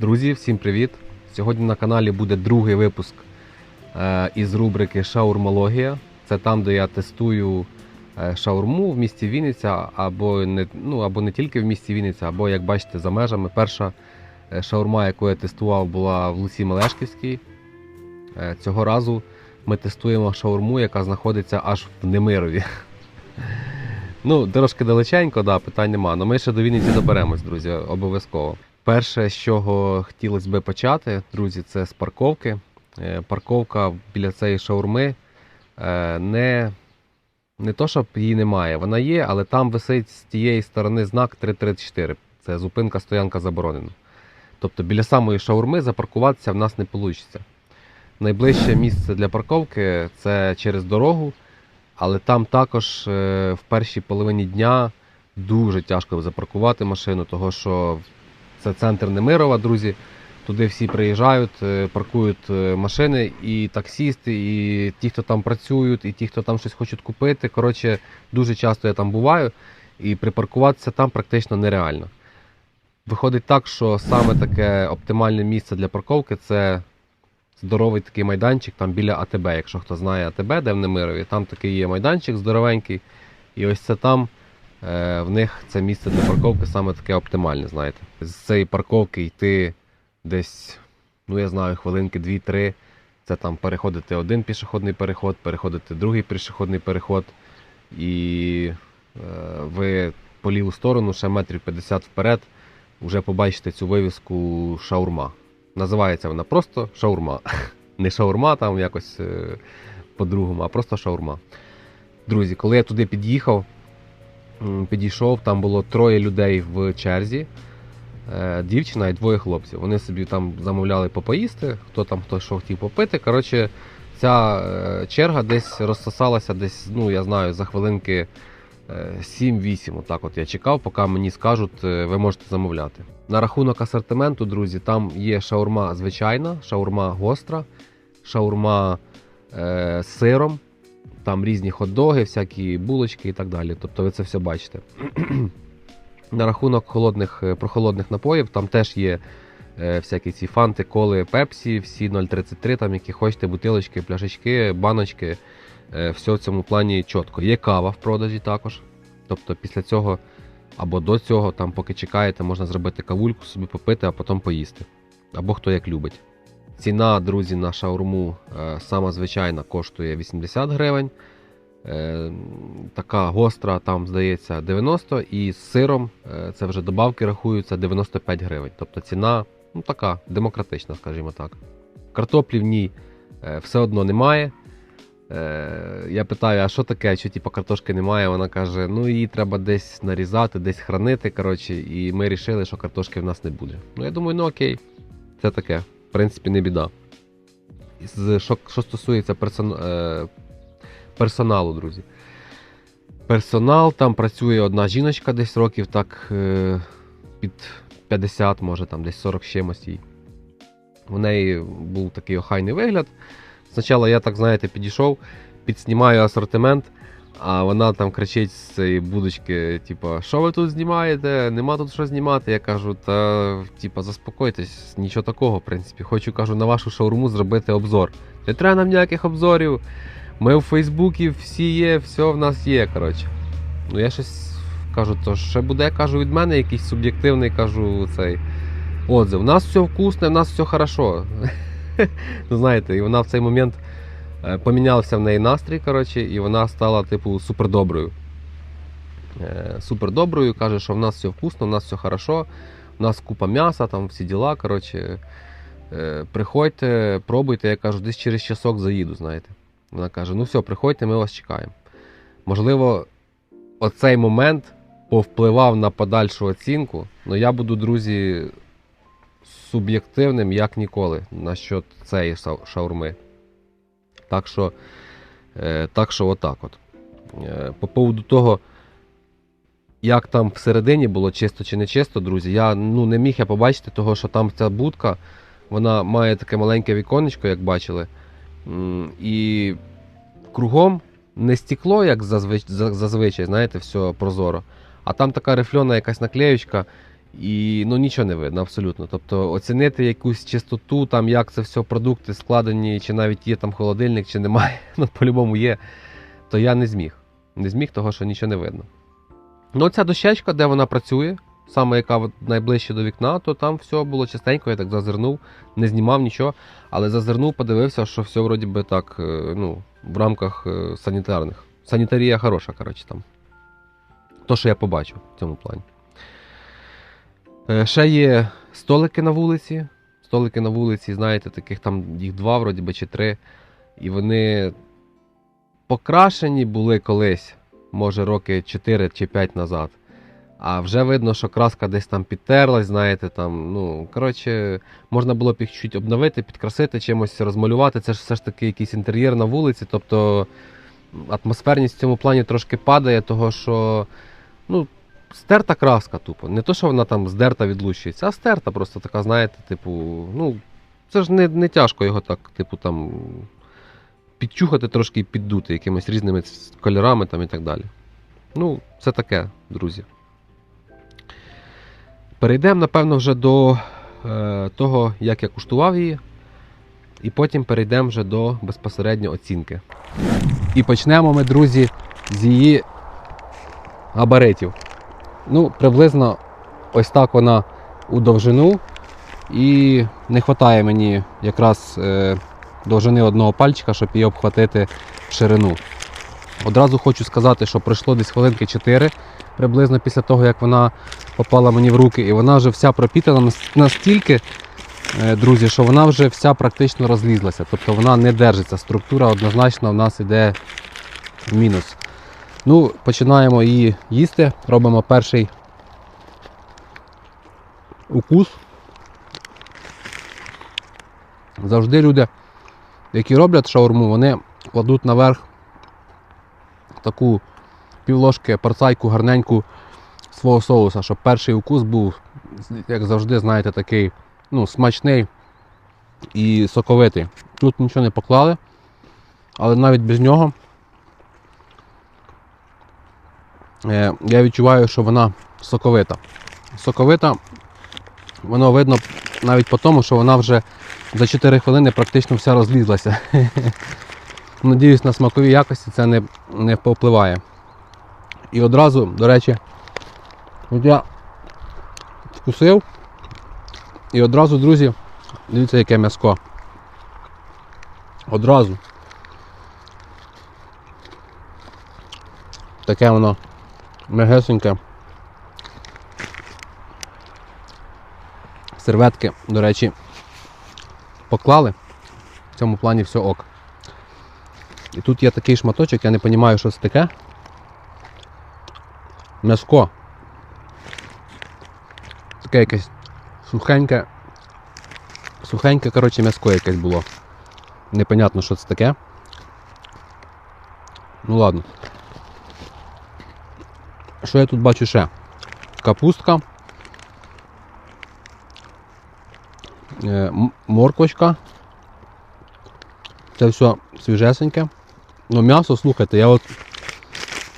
Друзі, всім привіт! Сьогодні на каналі буде другий випуск е, із рубрики Шаурмологія. Це там, де я тестую е, шаурму в місті Вінниця, або не, ну, або не тільки в місті Вінниця, або, як бачите, за межами. Перша е, шаурма, яку я тестував, була в Лусі Мелешківській. Цього разу ми тестуємо шаурму, яка знаходиться аж в Немирові. Ну, трошки далеченько, да, питань нема. Але ми ще до Вінниці доберемось, друзі, обов'язково. Перше, з чого хотілося би почати, друзі, це з парковки. Е, Парковка біля цієї шаурми е, не, не то, щоб її немає, вона є, але там висить з тієї сторони знак 334. Це зупинка стоянка заборонена. Тобто біля самої шаурми запаркуватися в нас не вийде. Найближче місце для парковки це через дорогу, але там також е, в першій половині дня дуже тяжко запаркувати машину, того що це центр Немирова, друзі. Туди всі приїжджають, е, паркують е, машини, і таксісти, і ті, хто там працюють, і ті, хто там щось хочуть купити. Коротше, дуже часто я там буваю, і припаркуватися там практично нереально. Виходить так, що саме таке оптимальне місце для парковки це здоровий такий майданчик там біля АТБ. Якщо хто знає АТБ, де в Немирові, там такий є майданчик здоровенький. І ось це там е, в них це місце для парковки саме таке оптимальне, знаєте. З цієї парковки йти десь, ну я знаю, хвилинки 2-3. Це там переходити один пішохідний переход, переходити другий пішохідний переход. І е, ви по ліву сторону, ще метрів 50 вперед, вже побачите цю вивіску шаурма. Називається вона просто шаурма. Не шаурма там якось е, по-другому, а просто шаурма. Друзі, коли я туди під'їхав, підійшов, там було троє людей в черзі, дівчина і двоє хлопців. Вони собі там замовляли попоїсти, хто там хто що хотів попити. Коротше, ця е, черга десь розсосалася, десь, ну я знаю, за хвилинки е, 7-8. Отак от я чекав, поки мені скажуть, е, ви можете замовляти. На рахунок асортименту, друзі, там є шаурма звичайна, шаурма гостра, шаурма е, з сиром, там різні хот-доги, всякі булочки і так далі. Тобто ви це все бачите. На рахунок холодних, е, прохолодних напоїв, там теж є е, всякі ці фанти, коли, пепсі, всі 0,33, там які хочете, бутилочки, пляшечки, баночки. Е, все в цьому плані чітко. Є кава в продажі також. Тобто після цього або до цього, там, поки чекаєте, можна зробити кавульку, собі попити, а потім поїсти. Або хто як любить. Ціна, друзі, на шаурму сама звичайна коштує 80 гривень. Така гостра, там, здається, 90 і з сиром е, це вже добавки рахуються 95 гривень. Тобто ціна ну, така демократична, скажімо так. Картоплі в ній е, все одно немає. Е, я питаю, а що таке, що типу, картошки немає? Вона каже, ну її треба десь нарізати, десь хранити. Коротше, і ми вирішили, що картошки в нас не буде. Ну я думаю, ну окей, це таке, в принципі, не біда. З, що, що стосується персон, персоналу, друзі. Персонал, там працює одна жіночка десь років так е, під 50, може там десь 40 чимось їй. У неї був такий охайний вигляд. Спочатку я так, знаєте, підійшов, підснімаю асортимент, а вона там кричить з цієї будочки: типу, що ви тут знімаєте? Нема тут що знімати. Я кажу, та типу, заспокойтесь, нічого такого, в принципі. Хочу кажу, на вашу шаурму зробити обзор. Не треба нам ніяких обзорів. Ми в Фейсбуці всі є, все в нас є. коротше. Ну я щось кажу, то ще буде, кажу, від мене якийсь суб'єктивний, кажу, цей отзив. У нас все вкусне, у нас все хорошо. Ну, знаєте, і вона в цей момент е, помінявся в неї настрій, коротше, і вона стала, типу, супердоброю. Е, Супердоброю, каже, що в нас все вкусно, в нас все хорошо, у нас купа м'яса, там всі діла. коротше. Е, Приходьте, пробуйте, я кажу, десь через часок заїду, знаєте. Вона каже: ну все, приходьте, ми вас чекаємо. Можливо, оцей момент повпливав на подальшу оцінку, але я буду, друзі, суб'єктивним як ніколи насчет цієї шаурми. Так що, е, так що отак от. Е, по поводу того, як там всередині було чисто чи не чисто, друзі, я ну, не міг я побачити, того, що там ця будка, вона має таке маленьке віконечко, як бачили. І кругом не стекло, як зазвич- зазвичай, знаєте, все прозоро. А там така рифльона якась наклеючка, І ну нічого не видно, абсолютно. Тобто оцінити якусь чистоту, там як це все продукти складені, чи навіть є там холодильник, чи немає, ну по-любому є, то я не зміг. Не зміг, того що нічого не видно. Ну, ця дощечка, де вона працює, саме яка найближче до вікна, то там все було чистенько, я так зазирнув, не знімав нічого, але зазирнув, подивився, що все вроді би так, е, ну, в рамках е, санітарних. Санітарія хороша, коротше, там. То, що я побачив в цьому плані. Е, Ще є столики на вулиці. Столики на вулиці, знаєте, таких там їх два, вроді би, чи три. І вони покрашені були колись, може, роки 4 чи 5 назад. А вже видно, що краска десь там підтерлась, знаєте, там, ну, коротше, можна було б їх чуть обновити, підкрасити, чимось розмалювати. Це ж все ж таки якийсь інтер'єр на вулиці. Тобто атмосферність в цьому плані трошки падає, того що, ну, стерта краска тупо. Не то, що вона там здерта відлущується, а стерта просто така, знаєте, типу, ну, це ж не, не тяжко його так, типу, там підчухати трошки і піддути якимись різними кольорами там і так далі. Ну, це таке, друзі. Перейдемо, напевно, вже до е, того, як я куштував її, і потім перейдемо вже до безпосередньо оцінки. І почнемо ми, друзі, з її габаритів. Ну, приблизно ось так вона у довжину. І не вистачає мені якраз е, довжини одного пальчика, щоб її обхватити в ширину. Одразу хочу сказати, що пройшло десь хвилинки 4 приблизно після того, як вона попала мені в руки, і вона вже вся пропітана настільки, е, друзі, що вона вже вся практично розлізлася. Тобто вона не держиться. Структура однозначно в нас іде в мінус. Ну, починаємо її їсти. Робимо перший укус. Завжди люди, які роблять шаурму, вони кладуть наверх таку півложки парцайку гарненьку свого соуса, щоб перший укус був, як завжди, знаєте, такий ну, смачний і соковитий. Тут нічого не поклали, але навіть без нього е, я відчуваю, що вона соковита. Соковита, воно видно навіть по тому, що вона вже за 4 хвилини практично вся розлізлася. Надіюсь, на смакові якості це не, не повпливає. І одразу, до речі, от я вкусив. І одразу, друзі, дивіться, яке м'яско. Одразу. Таке воно мегесеньке. Серветки, до речі, поклали. В цьому плані все ок. І тут є такий шматочок, я не розумію, що це таке. М'яско. Таке якесь сухеньке. Сухеньке, коротше, м'яско якесь було. Непонятно, що це таке. Ну ладно. Що я тут бачу ще? Капустка. Е, морквочка. Це все свіжесеньке. Ну, м'ясо, слухайте, я от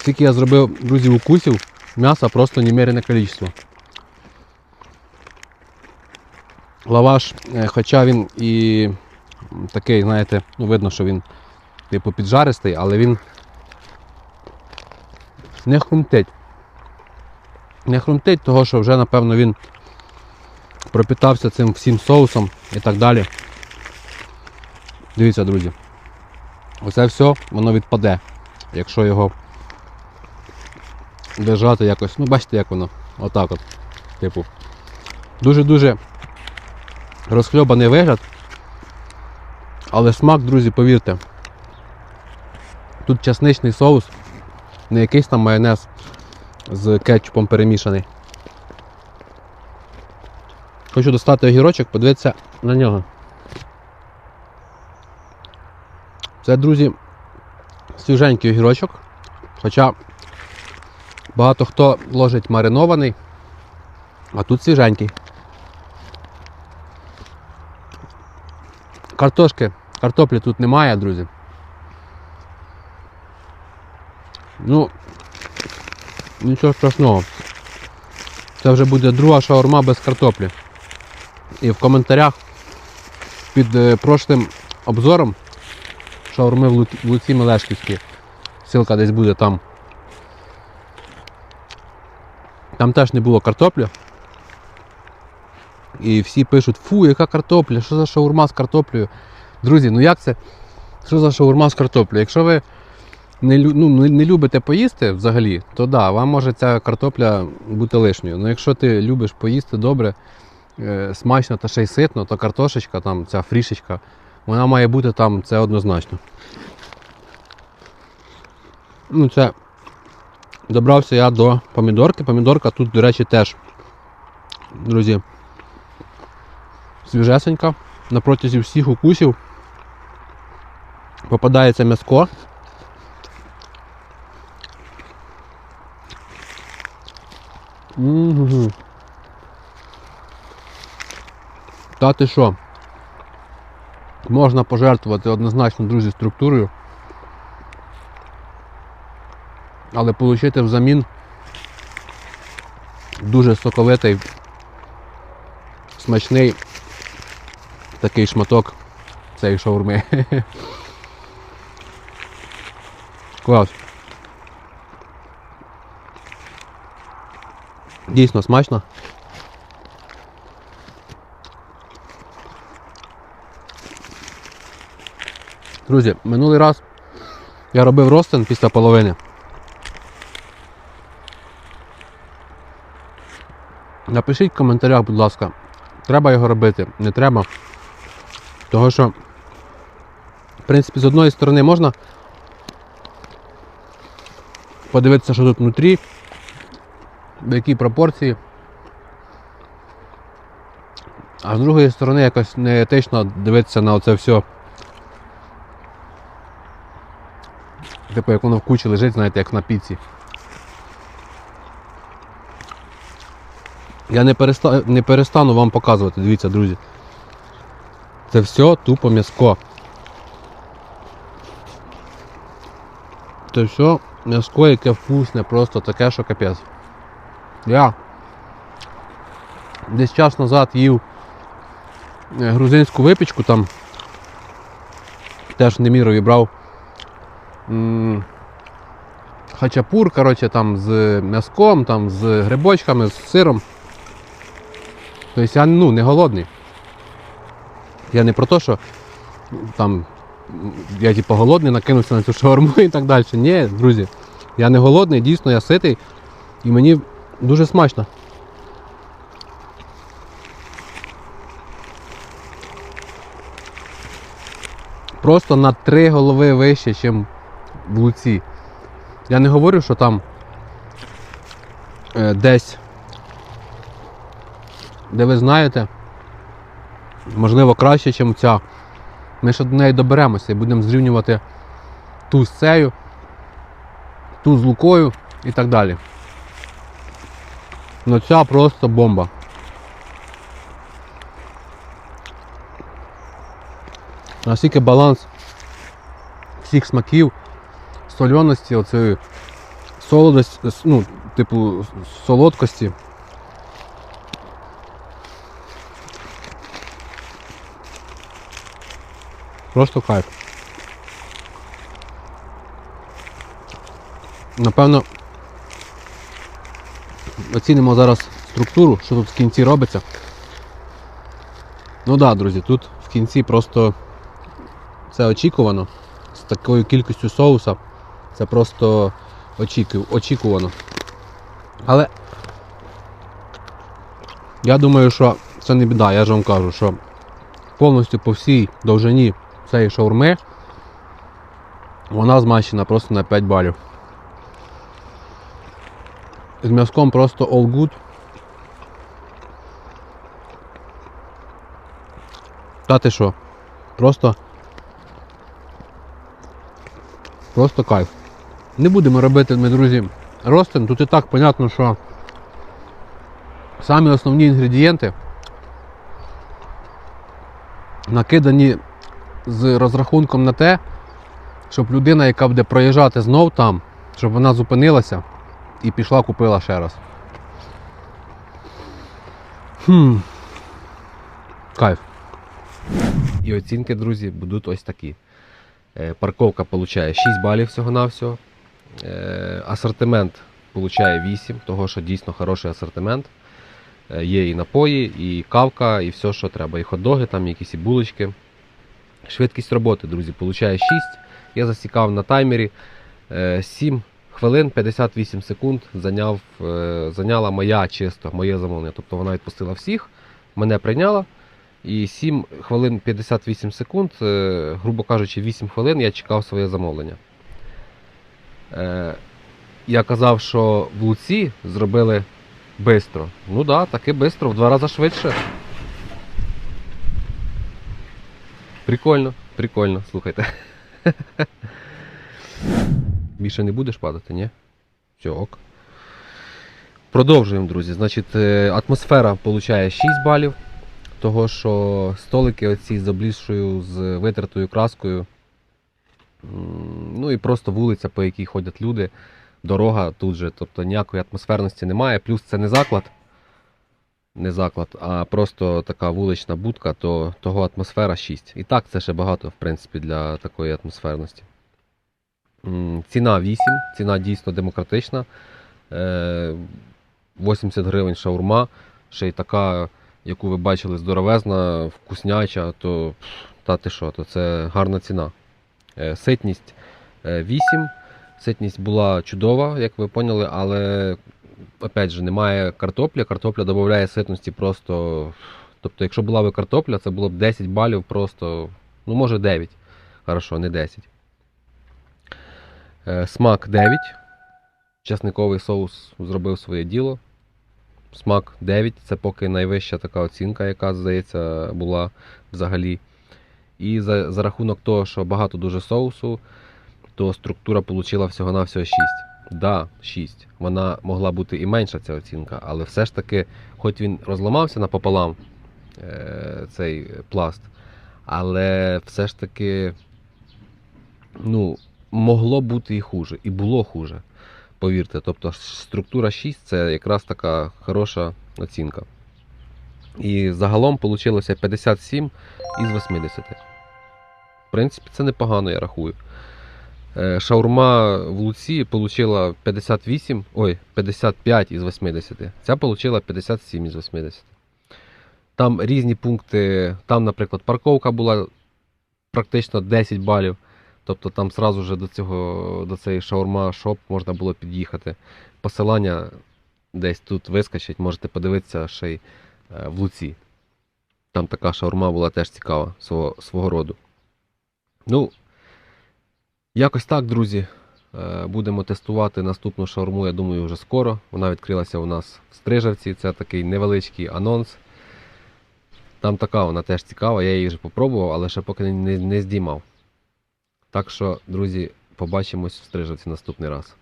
скільки я зробив, друзі, укусів, м'яса просто немерене кількість. Лаваш, е, хоча він і такий, знаєте, ну видно, що він типу піджаристий, але він не хрумтить. Не хрумтить, того що вже, напевно, він пропітався цим всім соусом і так далі. Дивіться, друзі. Оце все воно відпаде, якщо його держати якось. Ну, бачите, як воно. Отак от. Типу. Дуже-дуже розхльобаний вигляд. Але смак, друзі, повірте. Тут часничний соус, не якийсь там майонез з кетчупом перемішаний. Хочу достати огірочок, подивитися на нього. Це, друзі, свіженький огірочок. Хоча багато хто ложить маринований, а тут свіженький. Картошки, картоплі тут немає, друзі. Ну, нічого страшного. Це вже буде друга шаурма без картоплі. І в коментарях під е, прошлим обзором шаурми в Лу- в Луці Мелешківській. Ссылка десь буде там. Там теж не було картоплі. І всі пишуть, фу, яка картопля, що за шаурма з картоплею. Друзі, ну як це? Що за шаурма з картоплею? Якщо ви не, ну, не любите поїсти взагалі, то да, вам може ця картопля бути лишньою. Ну якщо ти любиш поїсти добре, е, смачно та ще й ситно, то картошечка, там, ця фрішечка, вона має бути там, це однозначно. Ну, це добрався я до помідорки. Помідорка тут, до речі, теж, друзі, свіжесенька. На протязі всіх укусів попадається м'яско. Та ти що? Можна пожертвувати однозначно, друзі, структурою. Але отримати взамін дуже соковитий, смачний такий шматок цієї шаурми. Клас. Дійсно смачно. Друзі, минулий раз я робив ростин після половини. Напишіть в коментарях, будь ласка, треба його робити, не треба. Того що, в принципі, з одної сторони можна подивитися, що тут внутрі, в якій пропорції. А з другої сторони якось неетично дивитися на оце все. Типу, як воно в кучі лежить, знаєте, як на піці. Я не, переста... не перестану вам показувати, дивіться, друзі. Це все тупо м'яско. Це все м'яско, яке вкусне, просто таке, що капець. Я десь час назад їв е, грузинську випічку там. Теж Немірові брав. Хачапур, коротше, там з м'яском, там з грибочками, з сиром. Тобто я ну, не голодний. Я не про те, що там я типу голодний, накинувся на цю шаурму і так далі. Ні, друзі, я не голодний, дійсно я ситий і мені дуже смачно. Просто на три голови вище, ніж в Луці. Я не говорю, що там е, десь, де ви знаєте, можливо краще, ніж ця. Ми ще до неї доберемося і будемо зрівнювати ту з цею, ту з лукою і так далі. Ну ця просто бомба. Наскільки баланс всіх смаків, сольоності, оцеї солодості, ну, типу солодкості. Просто кайф. Напевно, оцінимо зараз структуру, що тут в кінці робиться. Ну так, да, друзі, тут в кінці просто це очікувано. З такою кількістю соуса. Це просто очікувано. Але я думаю, що це не біда, я ж вам кажу, що повністю по всій довжині цієї шаурми вона змащена просто на 5 балів. З м'язком просто all good. Та ти що? Просто. Просто кайф. Не будемо робити ми, друзі, ростин. Тут і так понятно, що самі основні інгредієнти накидані з розрахунком на те, щоб людина, яка буде проїжджати знов там, щоб вона зупинилася і пішла купила ще раз. Хм. Кайф. І оцінки, друзі, будуть ось такі. Е, Парковка получає 6 балів всього-навсього. Е, Асортимент получає 8, того що дійсно хороший асортимент. Е, Є і напої, і кавка, і все, що треба. І хот-доги, там якісь і булочки. Швидкість роботи, друзі, получає 6. Я засікав на таймері. Е, 7 хвилин 58 секунд зайняв, е, зайняла моя чисто, моє замовлення. Тобто вона відпустила всіх, мене прийняла. І 7 хвилин 58 секунд, е, грубо кажучи, 8 хвилин я чекав своє замовлення. Е, Я казав, що в Луці зробили швидко. Ну так, да, таки швидко, в два рази швидше. Прикольно, прикольно, слухайте. Більше не будеш падати, ні? Все, ок. Продовжуємо, друзі. Значить, е, атмосфера получає 6 балів. Того, що столики оці з облізшою, з витертою краскою. Ну і просто вулиця, по якій ходять люди, дорога тут же, тобто ніякої атмосферності немає. Плюс це не заклад, не заклад, а просто така вулична будка, то того атмосфера 6. І так це ще багато, в принципі, для такої атмосферності. Ціна 8, ціна дійсно демократична. Е, 80 гривень шаурма, ще й така, яку ви бачили, здоровезна, вкусняча, то та ти що, то це гарна ціна. Е, Ситність е, 8. Ситність була чудова, як ви поняли, але опять же, немає картоплі. Картопля додає ситності просто. Тобто, якщо була б картопля, це було б 10 балів просто, ну може 9. Хорошо, не 10. Е, Смак 9. Часниковий соус зробив своє діло. Смак 9. Це поки найвища така оцінка, яка, здається, була взагалі. І за, за рахунок того, що багато дуже соусу, то структура отримала всього-навсього 6. Да, 6. Вона могла бути і менша ця оцінка, але все ж таки, хоч він розламався напополам, е, цей пласт, але все ж таки, ну, могло бути і хуже, і було хуже. Повірте, тобто структура 6 це якраз така хороша оцінка. І загалом вийшло 57 із 80. В принципі, це непогано, я рахую. Е, Шаурма в Луці отримала 58, ой, 55 із 80. Ця отримала 57 із 80. Там різні пункти. Там, наприклад, парковка була практично 10 балів. Тобто там сразу же до цього до цієї шаурма шоп можна було під'їхати. Посилання десь тут вискочить, можете подивитися ще й е, в Луці. Там така шаурма була теж цікава свого, свого роду. Ну, якось так, друзі. Е, Будемо тестувати наступну шаурму, я думаю, вже скоро. Вона відкрилася у нас в Стрижавці. Це такий невеличкий анонс. Там така вона теж цікава, я її вже попробував, але ще поки не, не, здіймав. Так що, друзі, побачимось в Стрижавці наступний раз.